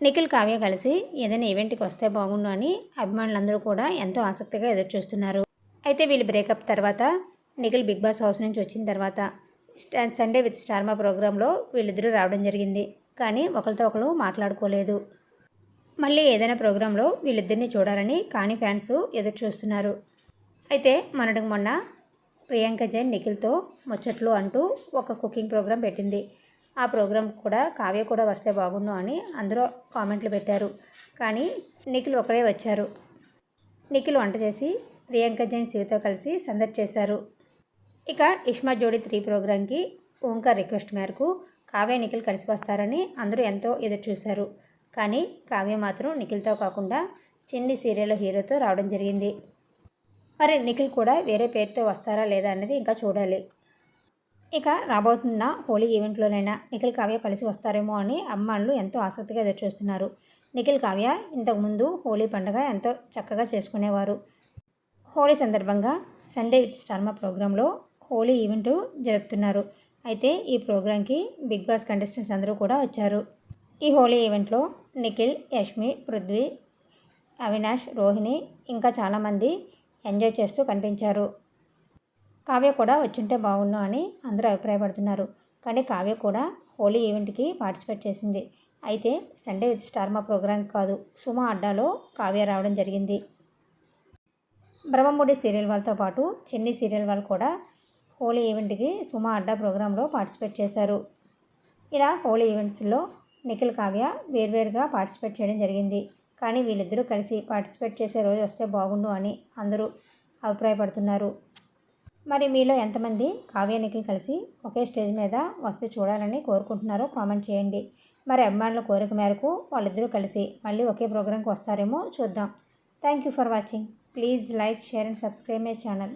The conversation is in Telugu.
నిఖిల్ కావ్య కలిసి ఏదైనా ఈవెంట్కి వస్తే బాగుండు అని అభిమానులందరూ కూడా ఎంతో ఆసక్తిగా ఎదురుచూస్తున్నారు. అయితే వీళ్ళు బ్రేకప్ తర్వాత నిఖిల్ బిగ్ బాస్ హౌస్ నుంచి వచ్చిన తర్వాత సండే విత్ స్టార్మా ప్రోగ్రాంలో వీళ్ళిద్దరూ రావడం జరిగింది. కానీ ఒకరితో ఒకరు మాట్లాడుకోలేదు. మళ్ళీ ఏదైనా ప్రోగ్రాంలో వీళ్ళిద్దరిని చూడాలని కానీ ఫ్యాన్స్ ఎదురు చూస్తున్నారు అయితే మొన్నటికి మొన్న ప్రియాంక జైన్ నిఖిల్తో ముచ్చట్లు అంటూ ఒక కుకింగ్ ప్రోగ్రాం పెట్టింది. ఆ ప్రోగ్రాం కూడా కావ్య కూడా వస్తే బాగుండు అని అందరూ కామెంట్లు పెట్టారు. కానీ నిఖిల్ ఒకరే వచ్చారు. నిఖిల్ వంట చేసి ప్రియాంక జైన్ శివతో కలిసి సందడి చేశారు. ఇక ఇష్మా జోడి త్రీ ప్రోగ్రాంకి ఓంకార్ రిక్వెస్ట్ మేరకు కావ్య నిఖిల్ కలిసి వస్తారని అందరూ ఎంతో ఎదురు చూశారు. కానీ కావ్య మాత్రం నిఖిల్తో కాకుండా చిన్ని సీరియల్ హీరోతో రావడం జరిగింది. మరి నిఖిల్ కూడా వేరే పేరుతో వస్తారా లేదా అన్నది ఇంకా చూడాలి. ఇక రాబోతున్న హోలీ ఈవెంట్లోనైనా నిఖిల్ కావ్య కలిసి వస్తారేమో అని అమ్మాళ్ళు ఎంతో ఆసక్తిగా ఎదురుచూస్తున్నారు. నిఖిల్ కావ్య ఇంతకుముందు హోలీ పండుగ ఎంతో చక్కగా చేసుకునేవారు. హోలీ సందర్భంగా సండే విత్ స్టార్మా ప్రోగ్రాంలో హోలీ ఈవెంట్ జరుపుతున్నారు. అయితే ఈ ప్రోగ్రాంకి బిగ్ బాస్ కంటెస్టెంట్స్ అందరూ కూడా వచ్చారు. ఈ హోలీ ఈవెంట్లో నిఖిల్ యష్మి పృథ్వీ అవినాష్ రోహిణి ఇంకా చాలామంది ఎంజాయ్ చేస్తూ కనిపించారు. కావ్య కూడా వచ్చుంటే బాగుండు అని అందరూ అభిప్రాయపడుతున్నారు. కానీ కావ్య కూడా హోలీ ఈవెంట్కి పార్టిసిపేట్ చేసింది. అయితే సండే విత్ స్టార్మా ప్రోగ్రాం కాదు సుమా అడ్డాలో కావ్య రావడం జరిగింది. బ్రహ్మముడి సీరియల్ వాళ్ళతో పాటు చెన్నీ సీరియల్ వాళ్ళు కూడా హోలీ ఈవెంట్కి సుమా అడ్డా ప్రోగ్రాంలో పార్టిసిపేట్ చేశారు. ఇలా హోలీ ఈవెంట్స్లో నిఖిల్ కావ్య వేర్వేరుగా పార్టిసిపేట్ చేయడం జరిగింది. కానీ వీళ్ళిద్దరూ కలిసి పార్టిసిపేట్ చేసే రోజు వస్తే బాగుండు అని అందరూ అభిప్రాయపడుతున్నారు. మరి మీలో ఎంతమంది కావ్య నిఖిల్ కలిసి ఒకే స్టేజ్ మీద వస్తే చూడాలని కోరుకుంటున్నారో కామెంట్ చేయండి. మరి అభిమానుల కోరిక మేరకు వాళ్ళిద్దరూ కలిసి మళ్ళీ ఒకే ప్రోగ్రాంకి వస్తారేమో చూద్దాం. Thank you for watching please like share and subscribe my channel